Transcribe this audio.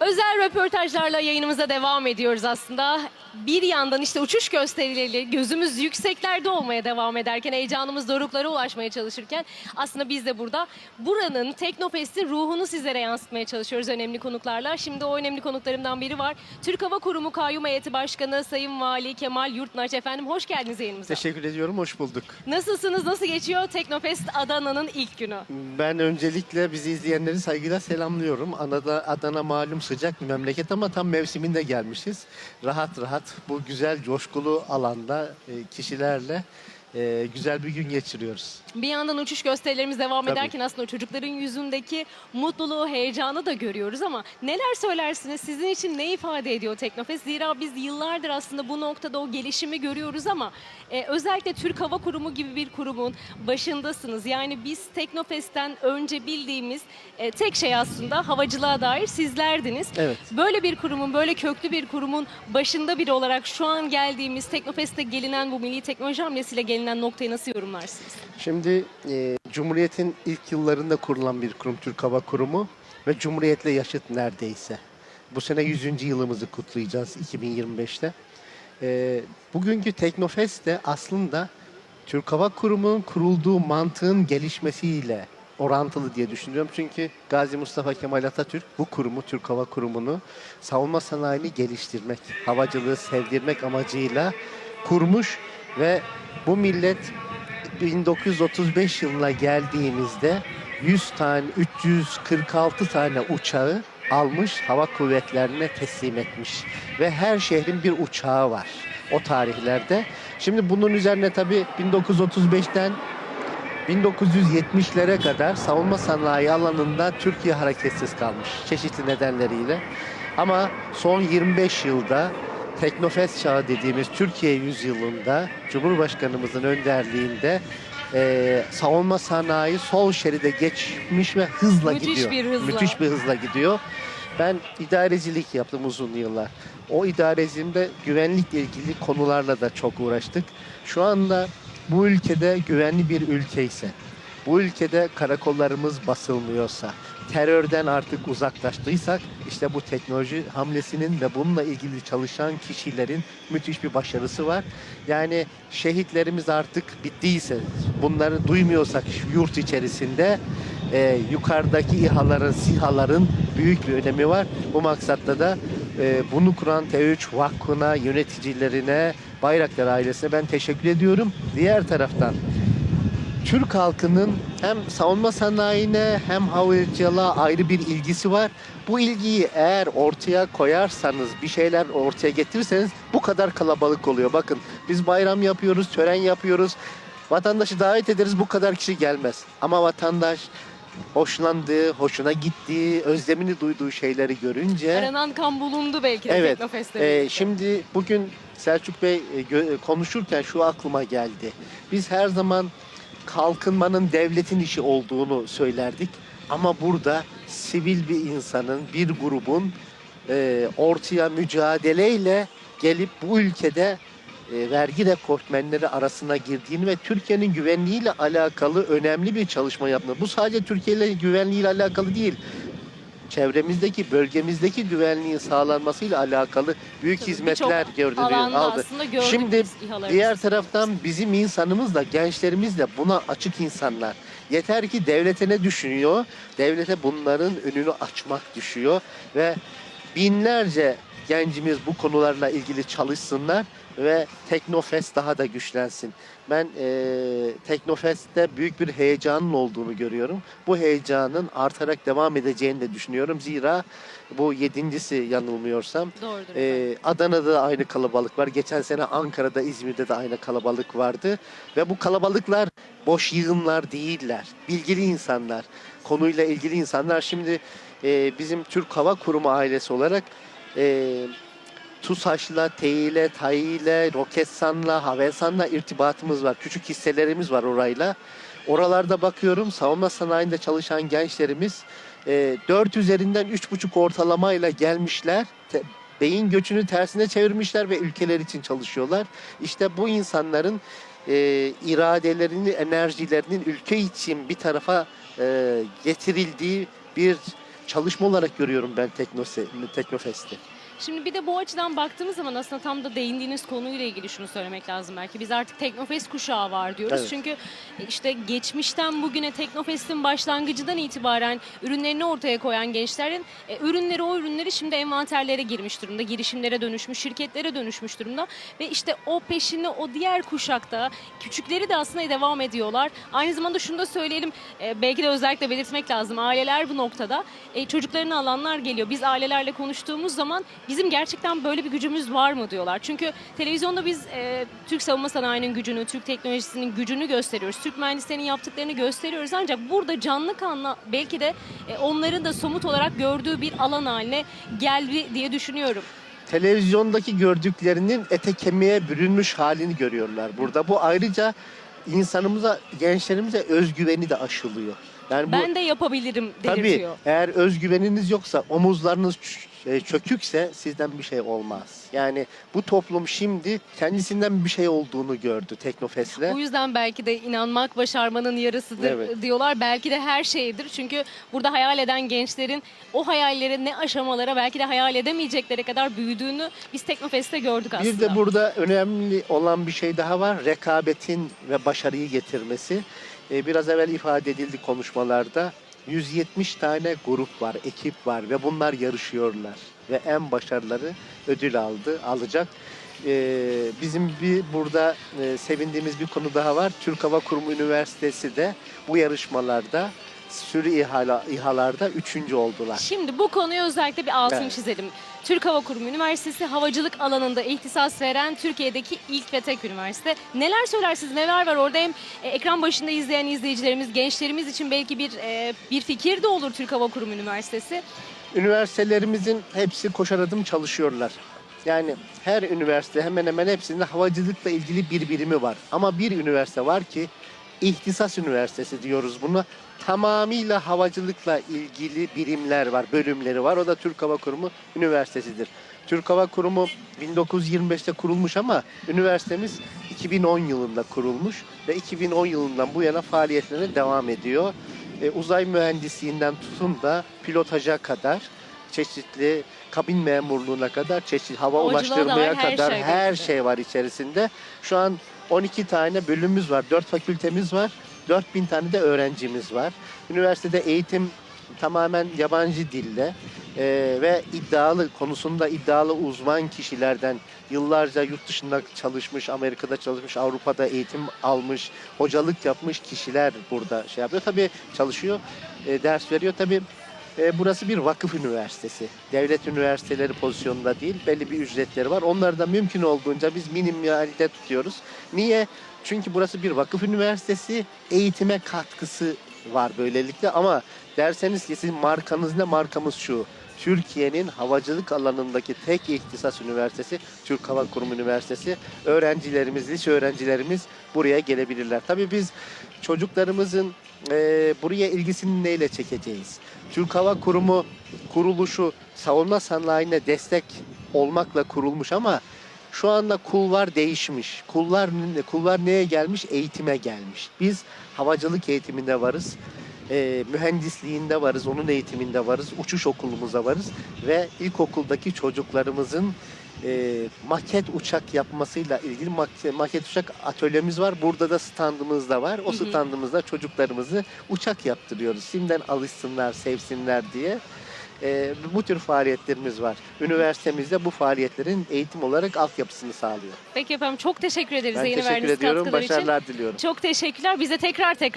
Özel röportajlarla yayınımıza devam ediyoruz aslında. Bir yandan işte uçuş gösterileri gözümüz yükseklerde olmaya devam ederken heyecanımız doruklara ulaşmaya çalışırken aslında biz de burada buranın Teknofest'in ruhunu sizlere yansıtmaya çalışıyoruz önemli konuklarla. Şimdi o önemli konuklarımdan biri var. Türk Hava Kurumu Kayyum Heyeti Başkanı Sayın Vali Kemal Yurtnaç efendim hoş geldiniz yayınımıza. Teşekkür ediyorum, hoş bulduk. Nasılsınız? Nasıl geçiyor Teknofest Adana'nın ilk günü? Ben öncelikle bizi izleyenleri saygıyla selamlıyorum. Adana, Adana malum sıcak bir memleket ama tam mevsiminde gelmişiz. Rahat rahat bu güzel coşkulu alanda e, kişilerle e, güzel bir gün geçiriyoruz. Bir yandan uçuş gösterilerimiz devam Tabii. ederken aslında çocukların yüzündeki mutluluğu, heyecanı da görüyoruz ama neler söylersiniz? Sizin için ne ifade ediyor Teknofest? Zira biz yıllardır aslında bu noktada o gelişimi görüyoruz ama e, özellikle Türk Hava Kurumu gibi bir kurumun başındasınız. Yani biz Teknofest'ten önce bildiğimiz e, tek şey aslında havacılığa dair sizlerdiniz. Evet. Böyle bir kurumun, böyle köklü bir kurumun başında biri olarak şu an geldiğimiz Teknofest'te gelinen bu milli teknoloji hamlesiyle gelinen noktayı nasıl yorumlarsınız? Şimdi e, Cumhuriyet'in ilk yıllarında kurulan bir kurum Türk Hava Kurumu ve Cumhuriyet'le yaşıt neredeyse. Bu sene 100. yılımızı kutlayacağız 2025'te. E, bugünkü Teknofest de aslında Türk Hava Kurumu'nun kurulduğu mantığın gelişmesiyle orantılı diye düşünüyorum. Çünkü Gazi Mustafa Kemal Atatürk bu kurumu, Türk Hava Kurumu'nu savunma sanayini geliştirmek, havacılığı sevdirmek amacıyla kurmuş ve bu millet 1935 yılına geldiğimizde 100 tane 346 tane uçağı almış hava kuvvetlerine teslim etmiş ve her şehrin bir uçağı var o tarihlerde. Şimdi bunun üzerine tabii 1935'ten 1970'lere kadar savunma sanayi alanında Türkiye hareketsiz kalmış çeşitli nedenleriyle. Ama son 25 yılda Teknofest çağı dediğimiz Türkiye yüzyılında Cumhurbaşkanımızın önderliğinde eee, savunma sanayi sol şeride geçmiş ve hızla Müthiş gidiyor. bir hızla. Müthiş bir hızla gidiyor. Ben idarecilik yaptım uzun yıllar. O idareciliğimde güvenlikle ilgili konularla da çok uğraştık. Şu anda bu ülkede güvenli bir ülke ise, bu ülkede karakollarımız basılmıyorsa, terörden artık uzaklaştıysak işte bu teknoloji hamlesinin ve bununla ilgili çalışan kişilerin müthiş bir başarısı var. Yani şehitlerimiz artık bittiyse, bunları duymuyorsak yurt içerisinde e, yukarıdaki İHA'ların, SİHA'ların büyük bir önemi var. Bu maksatta da e, bunu kuran T3 Vakfı'na, yöneticilerine, Bayraktar ailesine ben teşekkür ediyorum. Diğer taraftan Türk halkının hem savunma sanayine hem havacılığa ayrı bir ilgisi var. Bu ilgiyi eğer ortaya koyarsanız, bir şeyler ortaya getirirseniz bu kadar kalabalık oluyor. Bakın biz bayram yapıyoruz, tören yapıyoruz. Vatandaşı davet ederiz bu kadar kişi gelmez. Ama vatandaş hoşlandığı, hoşuna gittiği, özlemini duyduğu şeyleri görünce... Aranan kan bulundu belki de Evet. Teknofest'te. Birlikte. şimdi bugün Selçuk Bey e, konuşurken şu aklıma geldi. Biz her zaman kalkınmanın devletin işi olduğunu söylerdik. Ama burada sivil bir insanın, bir grubun e, ortaya mücadeleyle gelip bu ülkede e, vergi rekortmenleri arasına girdiğini ve Türkiye'nin güvenliğiyle alakalı önemli bir çalışma yaptığını. Bu sadece Türkiye ile güvenliğiyle alakalı değil çevremizdeki, bölgemizdeki güvenliğin sağlanmasıyla alakalı büyük Tabii hizmetler birçok gördü. alanda aldı. aslında gördük Şimdi biz diğer taraftan bizim insanımız da gençlerimiz de buna açık insanlar. Yeter ki devlete ne düşünüyor? Devlete bunların önünü açmak düşüyor ve binlerce gencimiz bu konularla ilgili çalışsınlar ve Teknofest daha da güçlensin. Ben eee Teknofest'te büyük bir heyecanın olduğunu görüyorum. Bu heyecanın artarak devam edeceğini de düşünüyorum. Zira bu yedincisi yanılmıyorsam. Doğrudur. Ee, Adana'da da aynı kalabalık var. Geçen sene Ankara'da, İzmir'de de aynı kalabalık vardı. Ve bu kalabalıklar boş yığınlar değiller. Bilgili insanlar, konuyla ilgili insanlar. Şimdi e, bizim Türk Hava Kurumu ailesi olarak e, TUSAŞ'la, TEİ'le, TAİ'yle, Roketsan'la, Havelsan'la irtibatımız var. Küçük hisselerimiz var orayla. Oralarda bakıyorum savunma sanayinde çalışan gençlerimiz e, 4 üzerinden 3,5 ortalamayla gelmişler. Te- beyin göçünü tersine çevirmişler ve ülkeler için çalışıyorlar. İşte bu insanların e, iradelerinin, enerjilerinin ülke için bir tarafa e, getirildiği bir çalışma olarak görüyorum ben Teknose, Teknofest'i. Şimdi bir de bu açıdan baktığımız zaman aslında tam da değindiğiniz konuyla ilgili şunu söylemek lazım belki. Biz artık Teknofest kuşağı var diyoruz. Evet. Çünkü işte geçmişten bugüne Teknofest'in başlangıcından itibaren ürünlerini ortaya koyan gençlerin e, ürünleri o ürünleri şimdi envanterlere girmiş durumda. Girişimlere dönüşmüş, şirketlere dönüşmüş durumda. Ve işte o peşini o diğer kuşakta küçükleri de aslında devam ediyorlar. Aynı zamanda şunu da söyleyelim e, belki de özellikle belirtmek lazım. Aileler bu noktada e, çocuklarını alanlar geliyor. Biz ailelerle konuştuğumuz zaman bizim gerçekten böyle bir gücümüz var mı diyorlar. Çünkü televizyonda biz e, Türk savunma sanayinin gücünü, Türk teknolojisinin gücünü gösteriyoruz. Türk mühendislerinin yaptıklarını gösteriyoruz. Ancak burada canlı kanlı belki de e, onların da somut olarak gördüğü bir alan haline geldi diye düşünüyorum. televizyondaki gördüklerinin ete kemiğe bürünmüş halini görüyorlar burada. Bu ayrıca insanımıza, gençlerimize özgüveni de aşılıyor. Yani bu Ben de yapabilirim tabii delirtiyor. eğer özgüveniniz yoksa, omuzlarınız çökükse sizden bir şey olmaz. Yani bu toplum şimdi kendisinden bir şey olduğunu gördü Teknofest'le. Bu yüzden belki de inanmak başarmanın yarısıdır Evet. diyorlar. Belki de her şeydir. Çünkü burada hayal eden gençlerin o hayalleri ne aşamalara belki de hayal edemeyecekleri kadar büyüdüğünü biz Teknofest'te gördük aslında. Bir de burada önemli olan bir şey daha var. Rekabetin ve başarıyı getirmesi. Ee, Biraz evvel ifade edildi konuşmalarda. 170 tane grup var, ekip var ve bunlar yarışıyorlar. Ve en başarıları ödül aldı, alacak. Ee, bizim bir burada e, sevindiğimiz bir konu daha var. Türk Hava Kurumu Üniversitesi de bu yarışmalarda sürü ihala, İHA'larda üçüncü oldular. Şimdi bu konuyu özellikle bir altını Evet. çizelim. Türk Hava Kurumu Üniversitesi havacılık alanında ihtisas veren Türkiye'deki ilk ve tek üniversite. Neler söylersiniz, neler var orada hem e, ekran başında izleyen izleyicilerimiz, gençlerimiz için belki bir e, bir fikir de olur Türk Hava Kurumu Üniversitesi. Üniversitelerimizin hepsi koşar adım çalışıyorlar. Yani her üniversite hemen hemen hepsinde havacılıkla ilgili bir birimi var. Ama bir üniversite var ki ihtisas üniversitesi diyoruz buna. Tamamıyla havacılıkla ilgili birimler var, bölümleri var. O da Türk Hava Kurumu Üniversitesi'dir. Türk Hava Kurumu 1925'te kurulmuş ama üniversitemiz 2010 yılında kurulmuş ve 2010 yılından bu yana faaliyetlerine devam ediyor. E, uzay mühendisliğinden tutun da pilotaja kadar çeşitli kabin memurluğuna kadar çeşitli hava Havacılığa ulaştırmaya var, her kadar şey her şey var içerisinde. Şu an 12 tane bölümümüz var, 4 fakültemiz var, 4000 tane de öğrencimiz var. Üniversitede eğitim tamamen yabancı dille e, ve iddialı konusunda iddialı uzman kişilerden yıllarca yurt dışında çalışmış, Amerika'da çalışmış, Avrupa'da eğitim almış, hocalık yapmış kişiler burada şey yapıyor. Tabii çalışıyor, e, ders veriyor. Tabii e, burası bir vakıf üniversitesi. Devlet üniversiteleri pozisyonunda değil, belli bir ücretleri var. Onları da mümkün olduğunca biz minimalde tutuyoruz. Niye? Çünkü burası bir vakıf üniversitesi, eğitime katkısı var böylelikle ama derseniz ki sizin markanız ne? Markamız şu. Türkiye'nin havacılık alanındaki tek ihtisas üniversitesi Türk Hava Kurumu Üniversitesi. Öğrencilerimiz, lise öğrencilerimiz buraya gelebilirler. Tabii biz çocuklarımızın e, buraya ilgisini neyle çekeceğiz? Türk Hava Kurumu kuruluşu savunma sanayine destek olmakla kurulmuş ama şu anda kulvar değişmiş. Kullar kullar neye gelmiş? Eğitime gelmiş. Biz havacılık eğitiminde varız. E, mühendisliğinde varız, onun eğitiminde varız, uçuş okulumuza varız ve ilkokuldaki çocuklarımızın e, maket uçak yapmasıyla ilgili maket, maket uçak atölyemiz var. Burada da standımız da var. O Hı hı. standımızda çocuklarımızı uçak yaptırıyoruz. Şimdiden alışsınlar, sevsinler diye. E, bu tür faaliyetlerimiz var. Üniversitemizde bu faaliyetlerin eğitim olarak altyapısını sağlıyor. Peki efendim çok teşekkür ederiz Ben yeni teşekkür verdiğiniz ediyorum. katkılar için. Başarılar diliyorum. Çok teşekkürler. Bize tekrar tekrar